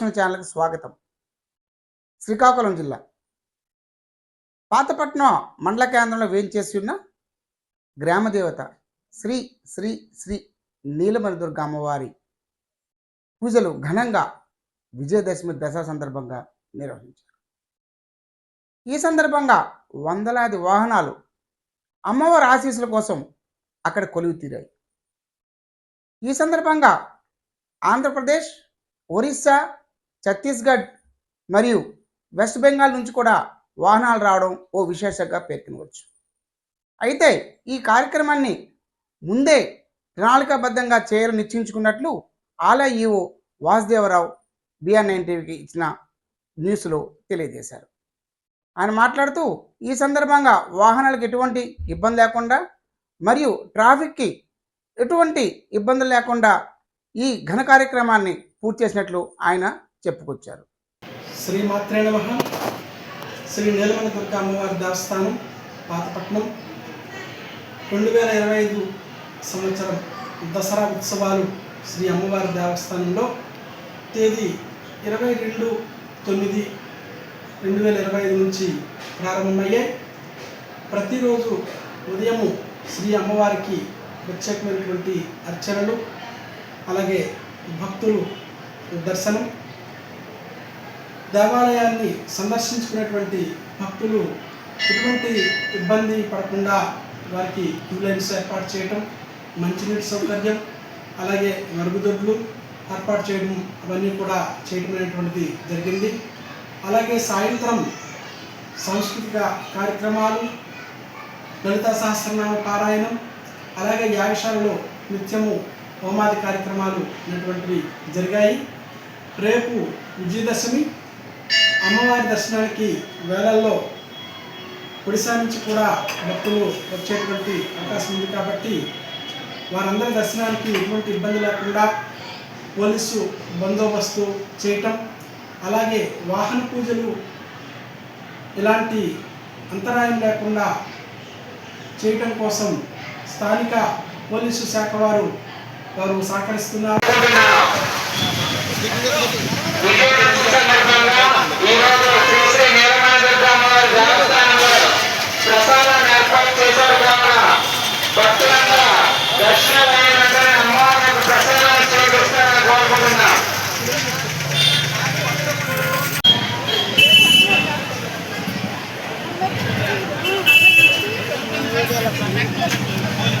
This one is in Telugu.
డివోషనల్ ఛానల్కి స్వాగతం. శ్రీకాకుళం జిల్లా. పాతపట్నం మండల కేంద్రంలో వేయించేసి ఉన్న గ్రామదేవత శ్రీ శ్రీ శ్రీ నీలమణి దుర్గ అమ్మవారి పూజలు ఘనంగా విజయదశమి దసరా సందర్భంగా నిర్వహించారు. ఈ సందర్భంగా వందలాది వాహనాలు అమ్మవారి ఆశీస్సుల కోసం అక్కడ కొలువు తీరాయి. ఈ సందర్భంగా ఆంధ్రప్రదేశ్ ఒరిస్సా ఛత్తీస్గఢ్ మరియు వెస్ట్ బెంగాల్ నుంచి కూడా వాహనాలు రావడం ఓ విశేషంగా పేర్కొనవచ్చు. అయితే ఈ కార్యక్రమాన్ని ముందే ప్రణాళికాబద్ధంగా చేయాలని నిశ్చయించుకున్నట్లు ఆలయ ఈవో వాసుదేవరావు బిఆర్ నైన్ టీవీకి ఇచ్చిన న్యూస్లో తెలియజేశారు. ఆయన మాట్లాడుతూ ఈ సందర్భంగా వాహనాలకు ఎటువంటి ఇబ్బంది లేకుండా మరియు ట్రాఫిక్కి ఎటువంటి ఇబ్బందులు లేకుండా ఈ ఘన కార్యక్రమాన్ని పూర్తి చేసినట్లు ఆయన చెప్పుకొచ్చారు. శ్రీమాత్రే నమ. శ్రీ నీలమణ దుర్గ అమ్మవారి దేవస్థానం పాతపట్నం. రెండు వేల ఇరవై ఐదు సంవత్సరం దసరా ఉత్సవాలు శ్రీ అమ్మవారి దేవస్థానంలో. తేదీ ఇరవై రెండు తొమ్మిది రెండు వేల ఇరవై ఐదు నుంచి ప్రారంభమయ్యాయి. ప్రతిరోజు ఉదయము శ్రీ అమ్మవారికి ప్రత్యేకమైనటువంటి అర్చనలు అలాగే భక్తులు దర్శనం దేవాలయాన్ని సందర్శించుకునేటువంటి భక్తులు ఎటువంటి ఇబ్బంది పడకుండా వారికి క్యూ లైన్స్ ఏర్పాటు చేయటం మంచినీటి సౌకర్యం అలాగే మరుగుదొడ్లు ఏర్పాటు చేయడం అవన్నీ కూడా చేయడం అనేటువంటిది జరిగింది. అలాగే సాయంత్రం సాంస్కృతిక కార్యక్రమాలు లలిత సహస్రనామ పారాయణం అలాగే యాగశాలలో నిత్యము హోమాది కార్యక్రమాలు అనేటువంటివి జరిగాయి. రేపు విజయదశమి అమ్మవారి దర్శనానికి వేళల్లో ఒడిశా నుంచి కూడా భక్తులు వచ్చేటువంటి అవకాశం ఉంది కాబట్టి వారందరి దర్శనానికి ఎటువంటి ఇబ్బంది లేకుండా పోలీసు బందోబస్తు చేయటం అలాగే వాహన పూజలు ఇలాంటి అంతరాయం లేకుండా చేయటం కోసం స్థానిక పోలీసు శాఖ వారు వారు సహకరిస్తున్నారు. Bekleyin.